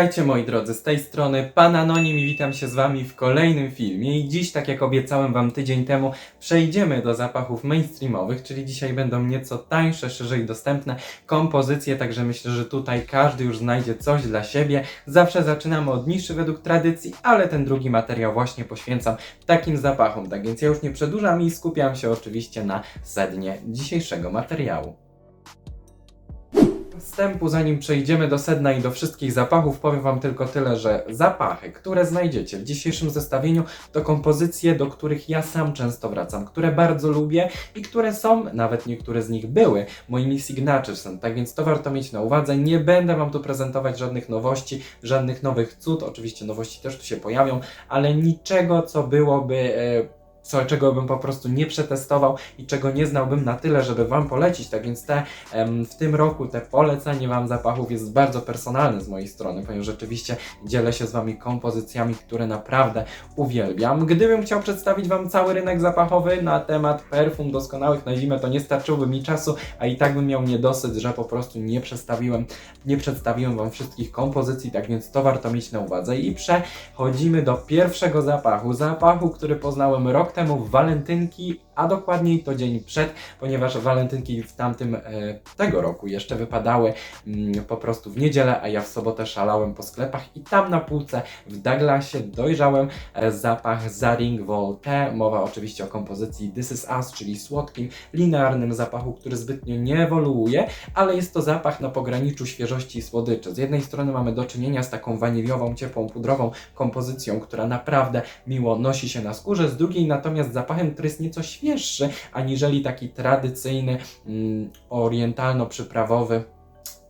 Witajcie moi drodzy, z tej strony Pan Anonim i witam się z Wami w kolejnym filmie. I dziś, tak jak obiecałem Wam tydzień temu, przejdziemy do zapachów mainstreamowych, czyli dzisiaj będą nieco tańsze, szerzej dostępne kompozycje, także myślę, że tutaj każdy już znajdzie coś dla siebie. Zawsze zaczynamy od niszy według tradycji, ale ten drugi materiał właśnie poświęcam takim zapachom, tak więc ja już nie przedłużam i skupiam się oczywiście na sednie dzisiejszego materiału wstępu, zanim przejdziemy do sedna i do wszystkich zapachów, powiem Wam tylko tyle, że zapachy, które znajdziecie w dzisiejszym zestawieniu, to kompozycje, do których ja sam często wracam, które bardzo lubię i które są, nawet niektóre z nich były, moimi signaturesem. Tak więc to warto mieć na uwadze. Nie będę Wam tu prezentować żadnych nowości, żadnych nowych cud. Oczywiście nowości też tu się pojawią, ale niczego, co byłoby. E, co, czego bym po prostu nie przetestował i czego nie znałbym na tyle, żeby Wam polecić. Tak więc te, w tym roku te polecenie Wam zapachów jest bardzo personalne z mojej strony, ponieważ rzeczywiście dzielę się z Wami kompozycjami, które naprawdę uwielbiam. Gdybym chciał przedstawić Wam cały rynek zapachowy na temat perfum doskonałych na zimę, to nie starczyłoby mi czasu, a i tak bym miał niedosyt, że po prostu nie przedstawiłem, nie przedstawiłem Wam wszystkich kompozycji, tak więc to warto mieć na uwadze. I przechodzimy do pierwszego zapachu. Zapachu, który poznałem rok temu w walentynki, a dokładniej to dzień przed, ponieważ walentynki w tamtym e, tego roku jeszcze wypadały mm, po prostu w niedzielę, a ja w sobotę szalałem po sklepach i tam na półce w Douglasie dojrzałem e, zapach Zaring Volte. Mowa oczywiście o kompozycji This Is Us, czyli słodkim, linearnym zapachu, który zbytnio nie ewoluuje, ale jest to zapach na pograniczu świeżości i słodyczy. Z jednej strony mamy do czynienia z taką waniliową, ciepłą, pudrową kompozycją, która naprawdę miło nosi się na skórze, z drugiej natomiast zapachem, który jest nieco świeższy, aniżeli taki tradycyjny, mm, orientalno-przyprawowy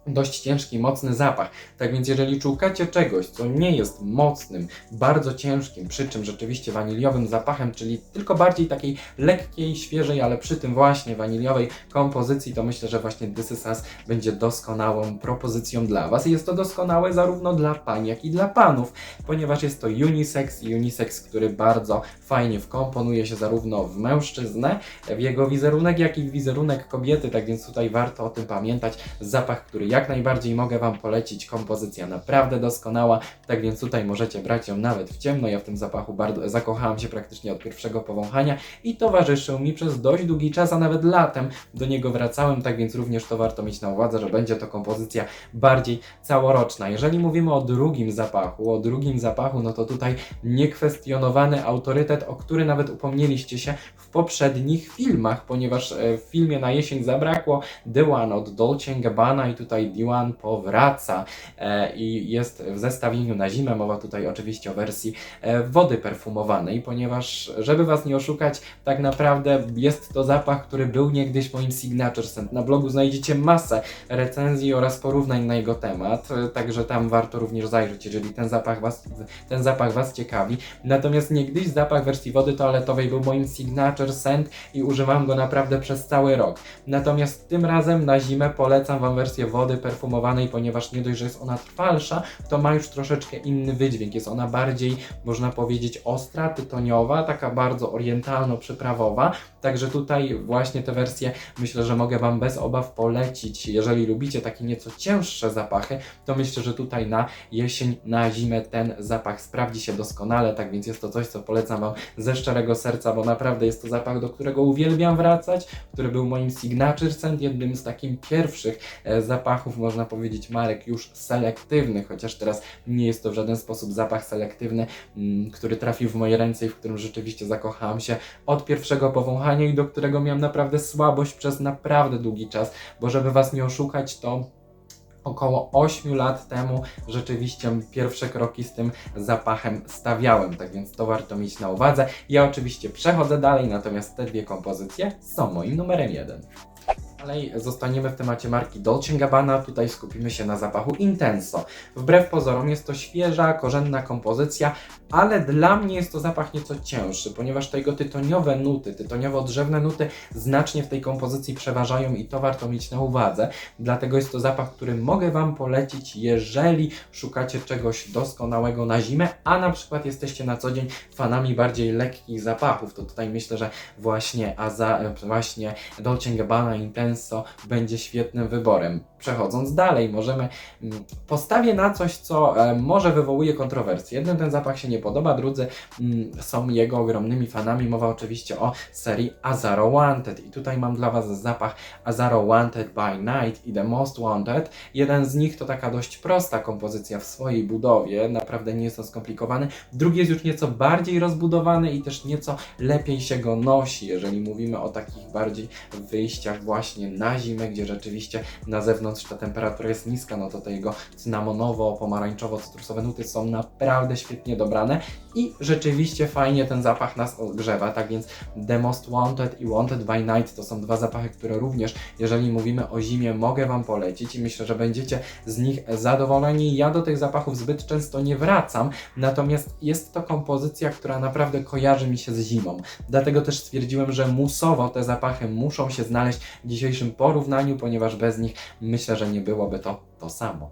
dość ciężki, mocny zapach. Tak więc jeżeli szukacie czegoś, co nie jest mocnym, bardzo ciężkim, przy czym rzeczywiście waniliowym zapachem, czyli tylko bardziej takiej lekkiej, świeżej, ale przy tym właśnie waniliowej kompozycji, to myślę, że właśnie This Is Us będzie doskonałą propozycją dla Was. I jest to doskonałe zarówno dla pań, jak i dla panów, ponieważ jest to unisex unisex, który bardzo fajnie wkomponuje się zarówno w mężczyznę, w jego wizerunek, jak i w wizerunek kobiety, tak więc tutaj warto o tym pamiętać. Zapach, który jak najbardziej mogę Wam polecić, kompozycja naprawdę doskonała, tak więc tutaj możecie brać ją nawet w ciemno. Ja w tym zapachu bardzo zakochałam się praktycznie od pierwszego powąchania i towarzyszył mi przez dość długi czas, a nawet latem do niego wracałem, tak więc również to warto mieć na uwadze, że będzie to kompozycja bardziej całoroczna. Jeżeli mówimy o drugim zapachu, o drugim zapachu, no to tutaj niekwestionowany autorytet, o który nawet upomnieliście się w poprzednich filmach, ponieważ e, w filmie na jesień zabrakło The One od Dolce Gabbana i tutaj D1 powraca e, i jest w zestawieniu na zimę. Mowa tutaj oczywiście o wersji e, wody perfumowanej, ponieważ, żeby Was nie oszukać, tak naprawdę jest to zapach, który był niegdyś moim signature scent. Na blogu znajdziecie masę recenzji oraz porównań na jego temat, e, także tam warto również zajrzeć, jeżeli ten zapach Was, ten zapach was ciekawi. Natomiast niegdyś zapach wersji wody toaletowej był moim signature scent i używam go naprawdę przez cały rok. Natomiast tym razem na zimę polecam Wam wersję wody perfumowanej, ponieważ nie dość, że jest ona trwalsza, to ma już troszeczkę inny wydźwięk. Jest ona bardziej, można powiedzieć, ostra, tytoniowa, taka bardzo orientalno-przyprawowa. Także tutaj właśnie te wersje myślę, że mogę Wam bez obaw polecić. Jeżeli lubicie takie nieco cięższe zapachy, to myślę, że tutaj na jesień, na zimę ten zapach sprawdzi się doskonale. Tak więc jest to coś, co polecam Wam ze szczerego serca, bo naprawdę jest to zapach, do którego uwielbiam wracać, który był moim signature scent, jednym z takich pierwszych e, zapachów, można powiedzieć, marek już selektywnych, chociaż teraz nie jest to w żaden sposób zapach selektywny, mm, który trafił w moje ręce i w którym rzeczywiście zakochałam się od pierwszego powąchania i do którego miałem naprawdę słabość przez naprawdę długi czas, bo żeby Was nie oszukać, to około 8 lat temu rzeczywiście pierwsze kroki z tym zapachem stawiałem, tak więc to warto mieć na uwadze. Ja oczywiście przechodzę dalej, natomiast te dwie kompozycje są moim numerem jeden. Dalej zostaniemy w temacie marki Dolce Gabbana, tutaj skupimy się na zapachu Intenso. Wbrew pozorom jest to świeża, korzenna kompozycja, ale dla mnie jest to zapach nieco cięższy, ponieważ te jego tytoniowe nuty, tytoniowo-drzewne nuty znacznie w tej kompozycji przeważają i to warto mieć na uwadze. Dlatego jest to zapach, który mogę Wam polecić, jeżeli szukacie czegoś doskonałego na zimę, a na przykład jesteście na co dzień fanami bardziej lekkich zapachów, to tutaj myślę, że właśnie, a za, właśnie Dolce Gabbana Intenso będzie świetnym wyborem. Przechodząc dalej, możemy mm, postawię na coś, co e, może wywołuje kontrowersje. Jednym ten zapach się nie podoba, drudzy mm, są jego ogromnymi fanami. Mowa oczywiście o serii Azaro Wanted. I tutaj mam dla Was zapach Azaro Wanted by Night i The Most Wanted. Jeden z nich to taka dość prosta kompozycja w swojej budowie, naprawdę nie jest to skomplikowany. Drugi jest już nieco bardziej rozbudowany i też nieco lepiej się go nosi, jeżeli mówimy o takich bardziej wyjściach właśnie na zimę, gdzie rzeczywiście na zewnątrz ta temperatura jest niska, no to te jego cynamonowo-pomarańczowo-cytrusowe nuty są naprawdę świetnie dobrane i rzeczywiście fajnie ten zapach nas odgrzewa, tak więc The Most Wanted i Wanted by Night to są dwa zapachy, które również, jeżeli mówimy o zimie, mogę Wam polecić i myślę, że będziecie z nich zadowoleni. Ja do tych zapachów zbyt często nie wracam, natomiast jest to kompozycja, która naprawdę kojarzy mi się z zimą. Dlatego też stwierdziłem, że musowo te zapachy muszą się znaleźć w dzisiejszym porównaniu, ponieważ bez nich myślę, że nie byłoby to to samo.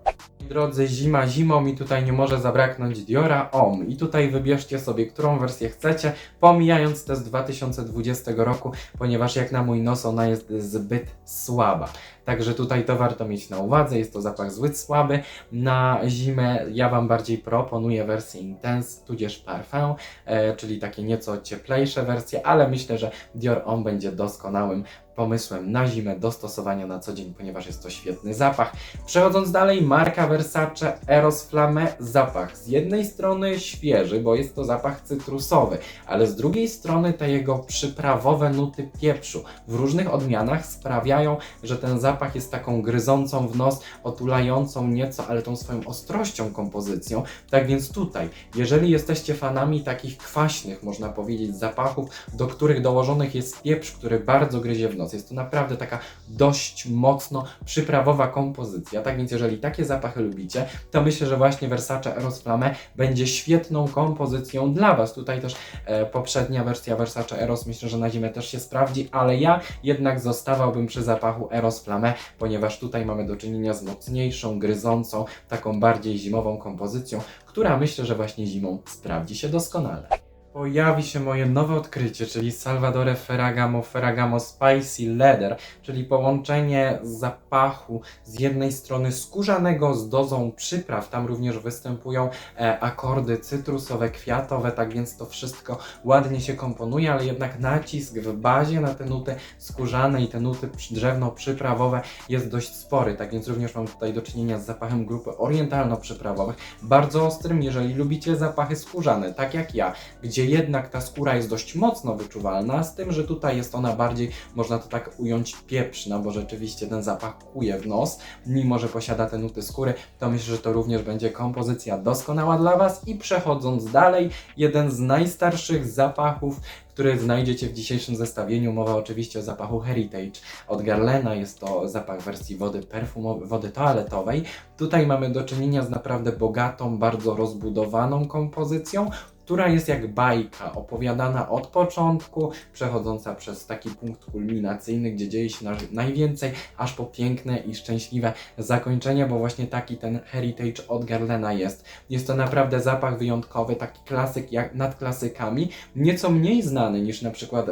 Drodzy, zima zimą i tutaj nie może zabraknąć Diora Om. I tutaj wybierzcie sobie, którą wersję chcecie, pomijając te z 2020 roku, ponieważ jak na mój nos ona jest zbyt słaba. Także tutaj to warto mieć na uwadze, jest to zapach zbyt słaby. Na zimę ja Wam bardziej proponuję wersję Intense, tudzież Parfum, e, czyli takie nieco cieplejsze wersje, ale myślę, że Dior Homme będzie doskonałym pomysłem na zimę do stosowania na co dzień, ponieważ jest to świetny zapach. Przechodząc dalej, marka Versace Eros Flamme, zapach z jednej strony świeży, bo jest to zapach cytrusowy, ale z drugiej strony te jego przyprawowe nuty pieprzu w różnych odmianach sprawiają, że ten zapach jest taką gryzącą w nos, otulającą nieco, ale tą swoją ostrością kompozycją. Tak więc tutaj, jeżeli jesteście fanami takich kwaśnych, można powiedzieć, zapachów, do których dołożonych jest pieprz, który bardzo gryzie w nos, jest to naprawdę taka dość mocno przyprawowa kompozycja. Tak więc, jeżeli takie zapachy lubicie, to myślę, że właśnie Versace Eros Flamme będzie świetną kompozycją dla Was. Tutaj też e, poprzednia wersja Versace Eros myślę, że na zimę też się sprawdzi, ale ja jednak zostawałbym przy zapachu Eros Flamme, ponieważ tutaj mamy do czynienia z mocniejszą, gryzącą, taką bardziej zimową kompozycją, która myślę, że właśnie zimą sprawdzi się doskonale pojawi się moje nowe odkrycie, czyli Salvadore Ferragamo Ferragamo Spicy Leather, czyli połączenie zapachu z jednej strony skórzanego z dozą przypraw, tam również występują e, akordy cytrusowe, kwiatowe, tak więc to wszystko ładnie się komponuje, ale jednak nacisk w bazie na te nuty skórzane i te nuty przy- drzewno-przyprawowe jest dość spory, tak więc również mam tutaj do czynienia z zapachem grupy orientalno-przyprawowych, bardzo ostrym, jeżeli lubicie zapachy skórzane, tak jak ja, gdzie jednak ta skóra jest dość mocno wyczuwalna, z tym, że tutaj jest ona bardziej, można to tak ująć, pieprzna, bo rzeczywiście ten zapach kuje w nos, mimo że posiada te nuty skóry, to myślę, że to również będzie kompozycja doskonała dla Was. I przechodząc dalej, jeden z najstarszych zapachów, który znajdziecie w dzisiejszym zestawieniu. Mowa oczywiście o zapachu Heritage od Garlena. Jest to zapach wersji wody perfumowej, wody toaletowej. Tutaj mamy do czynienia z naprawdę bogatą, bardzo rozbudowaną kompozycją, która jest jak bajka, opowiadana od początku, przechodząca przez taki punkt kulminacyjny, gdzie dzieje się na- najwięcej, aż po piękne i szczęśliwe zakończenie, bo właśnie taki ten heritage od Garlena jest. Jest to naprawdę zapach wyjątkowy, taki klasyk jak nad klasykami, nieco mniej znany niż na przykład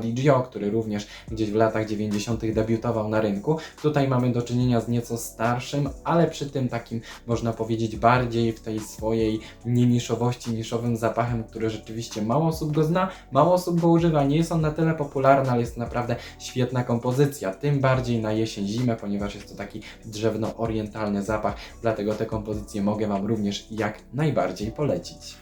di Gio, który również gdzieś w latach 90. debiutował na rynku. Tutaj mamy do czynienia z nieco starszym, ale przy tym takim, można powiedzieć, bardziej w tej swojej nieniszowości, niszowym zapachem, który rzeczywiście mało osób go zna, mało osób go używa. Nie jest on na tyle popularny, ale jest naprawdę świetna kompozycja. Tym bardziej na jesień, zimę, ponieważ jest to taki drzewno-orientalny zapach, dlatego te kompozycje mogę Wam również jak najbardziej polecić.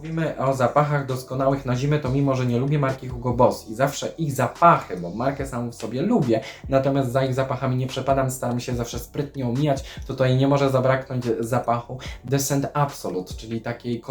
Mówimy o zapachach doskonałych na zimę, to mimo, że nie lubię marki Hugo Boss i zawsze ich zapachy, bo markę samą w sobie lubię, natomiast za ich zapachami nie przepadam, staram się zawsze sprytnie omijać, tutaj nie może zabraknąć zapachu Descent Absolute, czyli takiej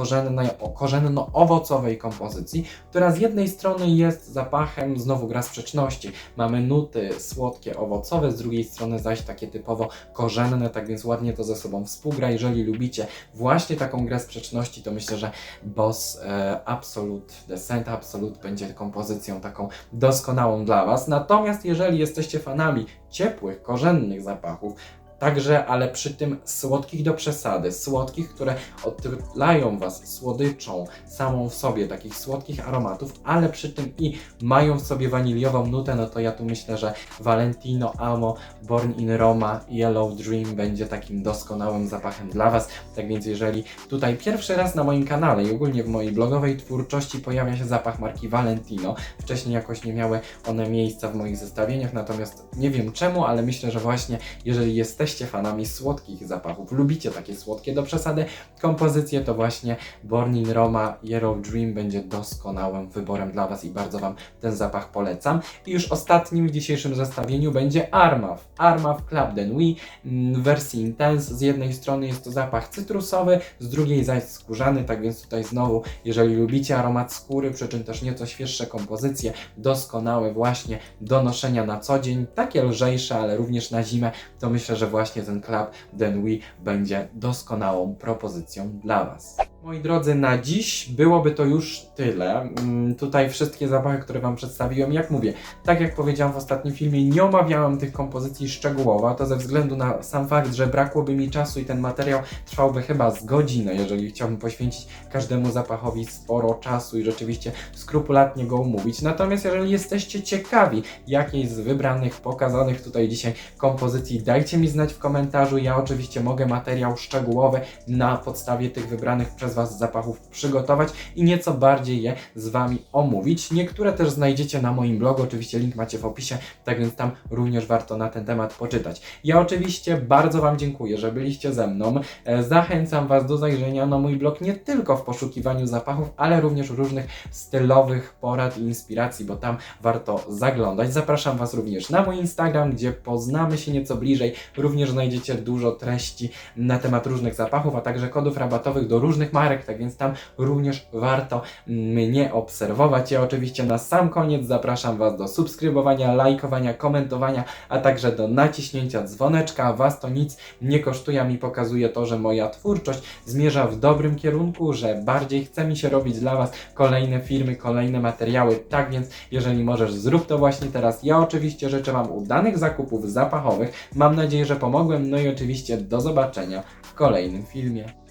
korzenno-owocowej kompozycji, która z jednej strony jest zapachem, znowu gra sprzeczności, mamy nuty słodkie, owocowe, z drugiej strony zaś takie typowo korzenne, tak więc ładnie to ze sobą współgra. Jeżeli lubicie właśnie taką grę sprzeczności, to myślę, że Boss e, Absolute, Descent Absolute będzie kompozycją taką doskonałą dla Was. Natomiast jeżeli jesteście fanami ciepłych, korzennych zapachów, Także, ale przy tym słodkich do przesady, słodkich, które odtlają Was słodyczą samą w sobie, takich słodkich aromatów, ale przy tym i mają w sobie waniliową nutę, no to ja tu myślę, że Valentino Amo Born in Roma Yellow Dream będzie takim doskonałym zapachem dla Was. Tak więc jeżeli tutaj pierwszy raz na moim kanale i ogólnie w mojej blogowej twórczości pojawia się zapach marki Valentino, wcześniej jakoś nie miały one miejsca w moich zestawieniach, natomiast nie wiem czemu, ale myślę, że właśnie jeżeli jesteście fanami słodkich zapachów, lubicie takie słodkie do przesady kompozycje, to właśnie Born in Roma Yellow Dream będzie doskonałym wyborem dla Was i bardzo Wam ten zapach polecam. I już ostatnim w dzisiejszym zestawieniu będzie Armaf. Armaf Club de Nuit mm, w wersji Intense. Z jednej strony jest to zapach cytrusowy, z drugiej zaś skórzany, tak więc tutaj znowu, jeżeli lubicie aromat skóry, przy czym też nieco świeższe kompozycje, doskonałe właśnie do noszenia na co dzień, takie lżejsze, ale również na zimę, to myślę, że właśnie ten Club de Nuit będzie doskonałą propozycją dla Was. Moi drodzy, na dziś byłoby to już tyle. Mm, Tutaj wszystkie zapachy, które Wam przedstawiłem, jak mówię, tak jak powiedziałam w ostatnim filmie, nie omawiałem tych kompozycji szczegółowo, to ze względu na sam fakt, że brakłoby mi czasu i ten materiał trwałby chyba z godzinę, jeżeli chciałbym poświęcić każdemu zapachowi sporo czasu i rzeczywiście skrupulatnie go omówić. Natomiast jeżeli jesteście ciekawi jakiejś z wybranych, pokazanych tutaj dzisiaj kompozycji, dajcie mi znać w komentarzu. Ja oczywiście mogę materiał szczegółowy na podstawie tych wybranych przez Was zapachów przygotować i nieco bardziej je z Wami omówić. Niektóre też znajdziecie na moim blogu, oczywiście link macie w opisie, tak więc tam również warto na ten temat poczytać. Ja oczywiście bardzo Wam dziękuję, że byliście ze mną. E, Zachęcam Was do zajrzenia na mój blog nie tylko w poszukiwaniu zapachów, ale również różnych stylowych porad i inspiracji, bo tam warto zaglądać. Zapraszam Was również na mój Instagram, gdzie poznamy się nieco bliżej. Również znajdziecie dużo treści na temat różnych zapachów, a także kodów rabatowych do różnych marek, tak więc tam również warto mnie obserwować. Ja oczywiście na sam koniec zapraszam Was do subskrybowania, lajkowania, komentowania, a także do naciśnięcia dzwoneczka. Was to nic nie kosztuje, mi pokazuje to, że moja twórczość zmierza w dobrym kierunku, że bardziej chce mi się robić dla Was kolejne filmy, kolejne materiały. Tak więc, jeżeli możesz, zrób to właśnie teraz. Ja oczywiście życzę Wam udanych zakupów zapachowych. Mam nadzieję, że pomogłem. No i oczywiście do zobaczenia w kolejnym filmie.